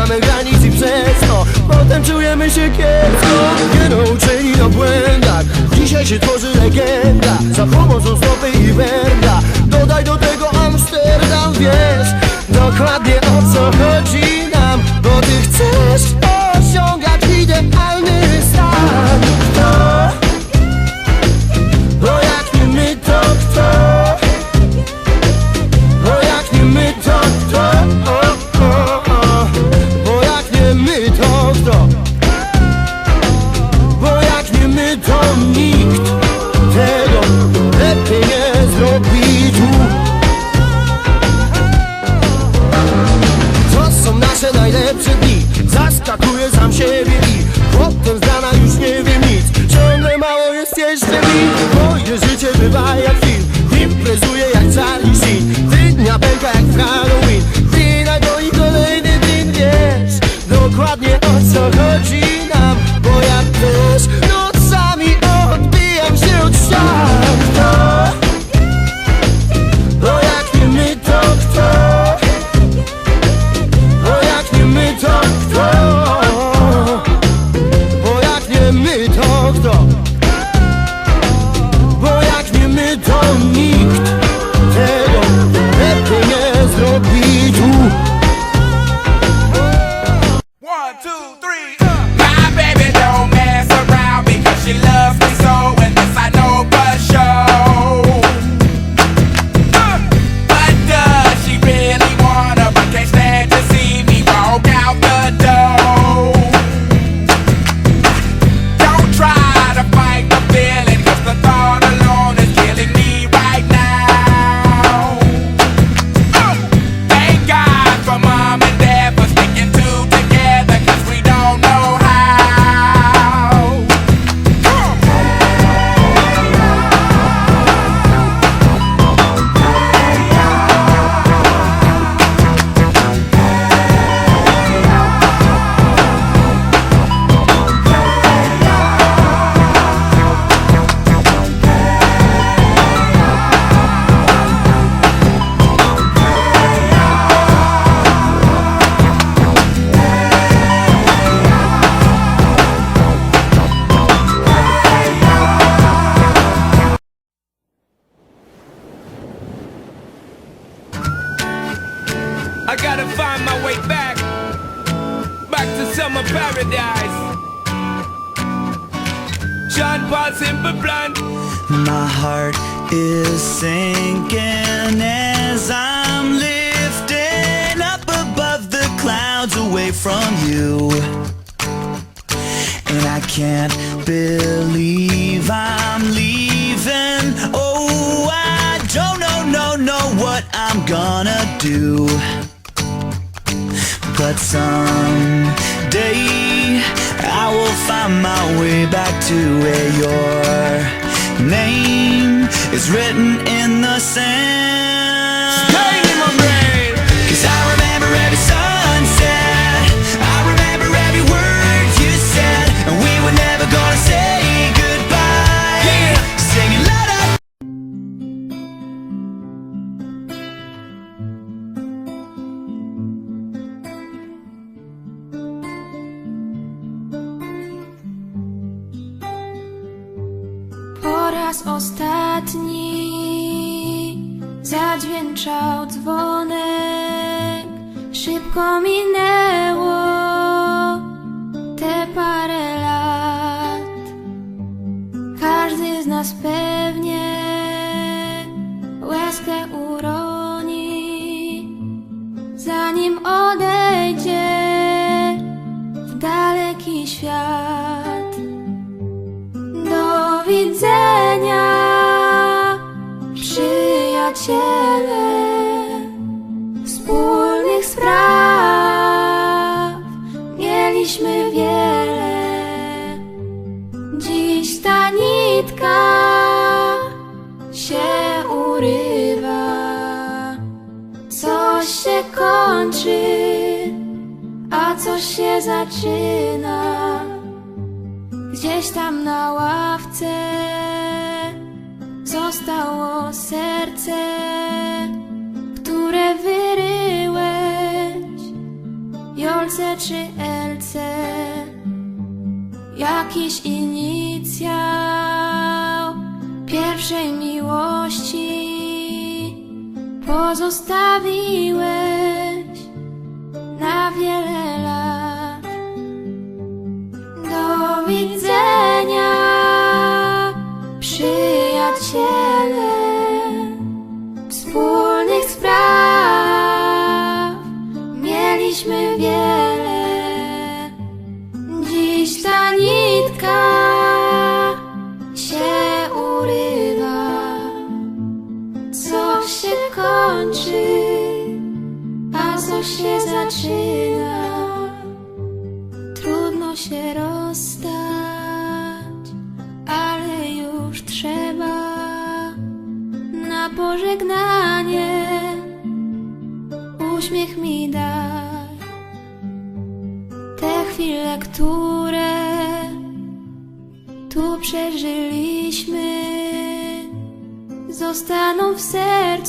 samych granic i przez to. Potem czujemy się kiepsko. Nie nauczyli o błędach. Dzisiaj się tworzy legenda. Za pomocą stopy i węgla Dodaj do tego Amsterdam Wiesz dokładnie o co chodzi nam Bo ty chcesz To są nasze najlepsze dni. Zaskakuję sam siebie i Potem z rana już nie wiem nic. Ciągle mało jest jeszcze mi. Moje życie bywa jak film. Imprezuję jak Charlie Sheen Dnia pęka jak w Halloween. Wina go i kolejny dzień wiesz Dokładnie o co chodzi nam Bo ja też kto? Bo jak nie my to nikt Tego lepiej nie zrobi tu I gotta find my way back, back to summer paradise. Paul Simple Plan. My heart is sinking as I'm lifting up above the clouds away from you. And I can't believe I'm leaving. Oh, I don't know, no, know what I'm gonna do. But someday I will find my way back to where your name is written in the sand. Staying raz ostatni zadźwięczał dzwonek. Szybko minęło te parę lat. Każdy z nas pewnie łezkę uroni, zanim odejdzie przyjaciele. Wspólnych spraw mieliśmy wiele. Dziś ta nitka się urywa. Coś się kończy, a coś się zaczyna. Gdzieś tam na ławce zostało serce, które wyryłeś, Jolce czy Elce, jakiś inicjał, pierwsze naszej miłości pozostawiłeś na wiele lat. Do widzenia, Trudno się rozstać, ale już trzeba na pożegnanie uśmiech mi daj. Te chwile, które tu przeżyliśmy, zostaną w sercu.